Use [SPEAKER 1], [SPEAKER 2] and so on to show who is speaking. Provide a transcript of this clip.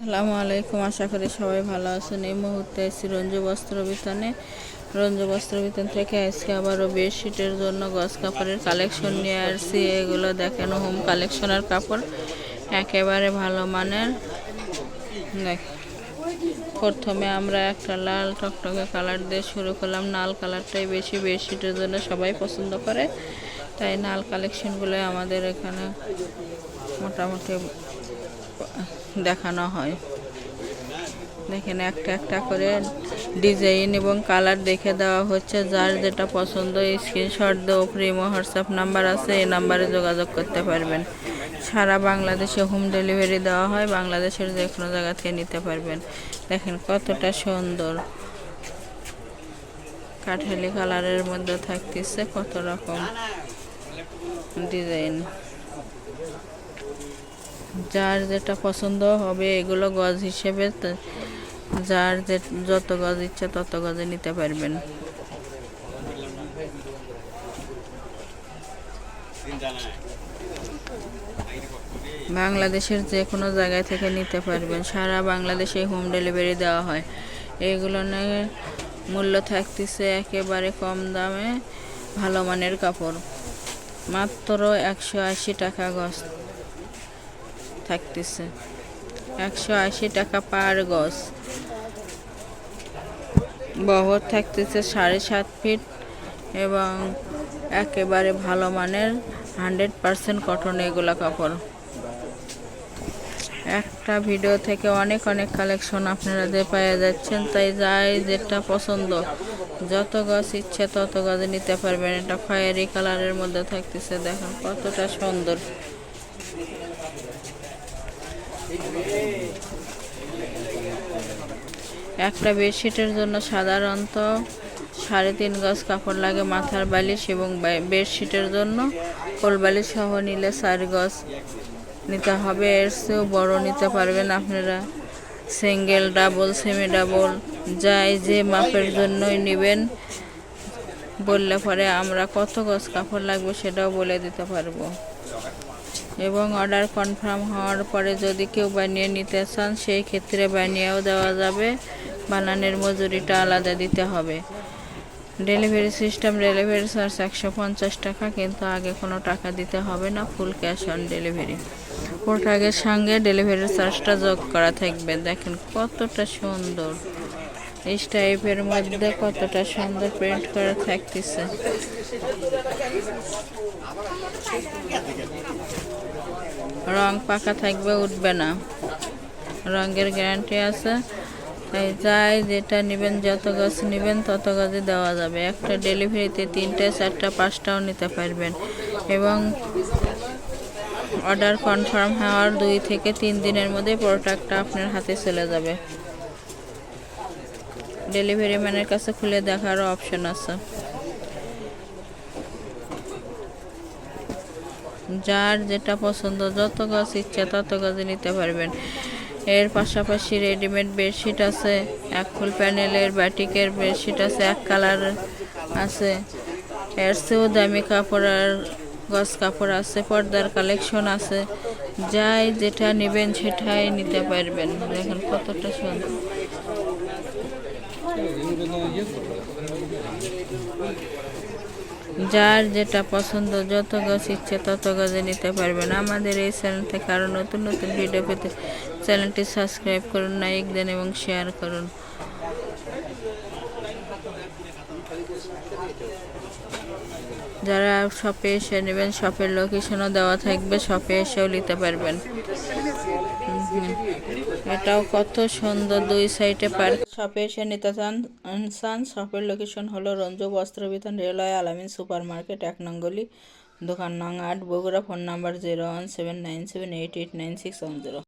[SPEAKER 1] আসসালামু আলাইকুম, আশা করি সবাই ভালো আছেন। এই মুহূর্তে এসেছি রঞ্জু বস্ত্র বিতানে রঞ্জু বস্ত্র বিতান থেকে আজকে আবারও বেডশিটের জন্য গজ কাপড়ের কালেকশন নিয়ে আসছি। এগুলো দেখেন, হোম কালেকশনের কাপড় একেবারে ভালো মানের। দেখ, প্রথমে আমরা একটা লাল টকটকে কালার দিয়ে শুরু করলাম। নাল কালারটাই বেশি, বেডশিটের জন্য সবাই পছন্দ করে। তাই নাল কালেকশনগুলো আমাদের এখানে মোটামুটি দেখানো হয়। দেখেন একটা একটা করে ডিজাইন এবং কালার দেখে দেওয়া হচ্ছে। যার যেটা পছন্দ, স্ক্রিনশট দেও প্রিমো, হোয়াটসঅ্যাপ নাম্বার আছে, এই নাম্বারে যোগাযোগ করতে পারবেন। সারা বাংলাদেশে হোম ডেলিভারি দেওয়া হয়, বাংলাদেশের যে কোনো জায়গা থেকে নিতে পারবেন। দেখেন কতটা সুন্দর। কাঠালি কালারের মধ্যে থাকতেছে কত রকম ডিজাইন। যার যেটা পছন্দ হবে এগুলো গজ হিসেবে যার যে যত গজ ইচ্ছা তত গজে নিতে পারবেন। বাংলাদেশের যে কোনো জায়গায় থেকে নিতে পারবেন। সারা বাংলাদেশে হোম ডেলিভারি দেওয়া হয়। এগুলো নিয়ে মূল্য থাকতেছে একেবারে কম দামে ভালো মানের কাপড়। মাত্র একশো আশি টাকা গজ। থাকতেছে। একশো আশি টাকা পার গজ। বহর থাকতেছে সাড়ে সাত ফিট এবং একেবারে ভালো মানের হান্ড্রেড পারসেন্ট কটন এগুলা কাপড়। একটা ভিডিও থেকে অনেক অনেক কালেকশন আপনারা যে পেয়ে যাচ্ছেন, তাই যাই যেটা পছন্দ, যত গাছ ইচ্ছে তত গাছ নিতে পারবেন। এটা ফায়ারি কালারের মধ্যে থাকতেছে, দেখেন কতটা সুন্দর। একটা বেডশিটের জন্য সাধারণত সাড়ে তিন গজ কাপড় লাগে মাথার বালিশ এবং বেডশিটের জন্য কোল বালিশ সহ নিলে চার গজ নিতে হবে। এর চেয়েও বড় নিতে পারবেন আপনারা। সিঙ্গেল, ডাবল সেমি ডাবল যাই যে মাপের জন্যই নেবেন, বললে পরে আমরা কত গজ কাপড় লাগবে সেটাও বলে দিতে পারব। এবং অর্ডার কনফার্ম হওয়ার পরে যদি কেউ বানিয়ে নিতে চান, সেই ক্ষেত্রে বানিয়েও দেওয়া যাবে। বানানের মজুরিটা আলাদা দিতে হবে। ডেলিভারি সিস্টেম, ডেলিভারি চার্জ একশো পঞ্চাশ টাকা, কিন্তু আগে কোনো টাকা দিতে হবে না, ফুল ক্যাশ অন ডেলিভারি। প্রোডাক্টের সঙ্গে ডেলিভারি চার্জটা যোগ করা থাকবে। দেখেন কতটা সুন্দর। এই টাইপের মধ্যে কতটা সুন্দর প্রিন্ট করা থাকতেছে। রং পাকা থাকবে, উঠবে না। রঙের গ্যারান্টি আছে। তাই যাই যেটা নেবেন, যত গাছ নেবেন, তত গাছে দেওয়া যাবে। একটা ডেলিভারিতে তিনটে, চারটা, পাঁচটাও নিতে পারবেন। এবং অর্ডার কনফার্ম হওয়ার দুই থেকে তিন দিনের মধ্যে প্রোডাক্টটা আপনার হাতে চলে যাবে। ডেলিভারি ম্যানের কাছে খুলে দেখারও অপশন আছে। যার যেটা পছন্দ, যত গাছ ইচ্ছা তত গাছ নিতে পারবেন। এর পাশাপাশি রেডিমেড বেডশিট আছে, এক ফুল প্যানেলের ব্যাটিকের বেডশিট আছে, এক কালার আছে। এর চেয়েও দামি কাপড় আর গজ কাপড় আছে, পর্দার কালেকশন আছে। যাই যেটা নেবেন সেটাই নিতে পারবেন। দেখেন কতটা সুন্দর। যার যেটা পছন্দ, যত গাছ ইচ্ছে তত গাছে নিতে পারবেন। আমাদের এই চ্যানেল থেকে আরও নতুন নতুন ভিডিও পেতে চ্যানেলটি সাবস্ক্রাইব করুন লাইক দেন এবং শেয়ার করুন। যারা শপে এসে নেবেন, শপের লোকেশনও দেওয়া থাকবে, শপে এসেও নিতে পারবেন। এটাও কত সুন্দর, দুই সাইডে পার্ক শপে এসে নিতে চান চান, শপের লোকেশন হলো Ranju Bastra Bitan railway Alamin super market এক নঙ্গলি দোকান নং আট, Bogura, phone number zero one seven nine seven eight eight nine six one zero